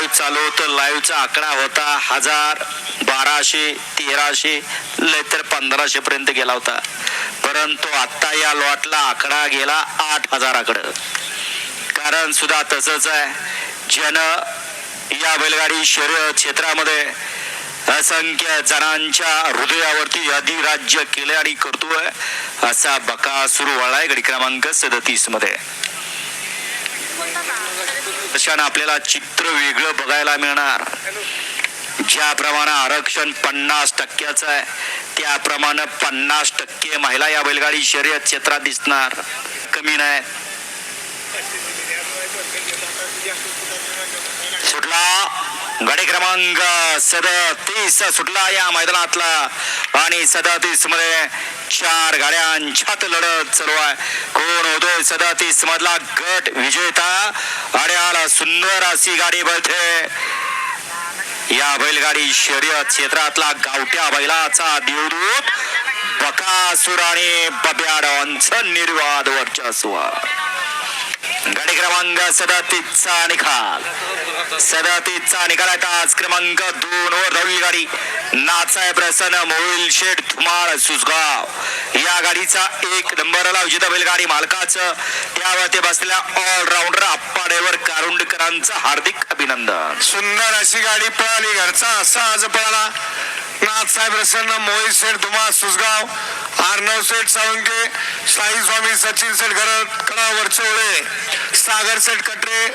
Live चालू होतं लाईव्हचा आकडा होता हजार बाराशे तेराशे लय तर पंधराशे पर्यंत गेला होता. परंतु आत्ता या लॉटला आकडा गेला आठ हजाराकडं. कारण सुद्धा तसंच आहे जन या बैलगाडी शहर क्षेत्रामध्ये असंख्य जणांच्या हृदयावरती अधिराज्य केले आणि करतोय असा बका सुरू वळलाय गडी क्रमांक सदतीसमध्ये अशानं आपल्याला चित्र वेगळं बघायला मिळणार. ज्याप्रमाणे आरक्षण पन्नास टक्क्याचं आहे त्याप्रमाणे पन्नास टक्के महिला या बैलगाडी शर्यत क्षेत्रात दिसणार. कमी नाही. सुटला गाडी क्रमांक सदतीस सुटला या मैदानातला. आणि सदतीसमध्ये चार गाड्यांच्यात लढत चालू आहे. कोण होतोय सदतीस मधला गट विजेता? आणि आला सुंदर अशी गाडी बळते या बैलगाडी शर्यत क्षेत्रातला गावट्या बैलाचा देवदूत बकासूर आणि बब्याडांचं निर्वाद वर्चस्व. गाडी क्रमांक सदतीसचा निकाल. सदतीसचा निकाल आहे. आज क्रमांक दोन वर रवी गाडी. नाचाय प्रसन्न मोहिल शेठ धुमाळ सुजगा या गाडीचा एक नंबरला विजेता बैलगाडी मालकाचं. त्यावरती बसलेल्या ऑलराऊंडर आप्पा ड्रायव्हर कारुंडकरांचं हार्दिक अभिनंदन. सुंदर अशी गाडी पळाली. घरचा असा आज पळाला. नाथसाहेब प्रसन्न मोहित शेठ धुमा सुसगाव आर्नव शेठ सावंके साई स्वामी सचिन शेठ घर कडा वरचवळे सागर शेठ कटरे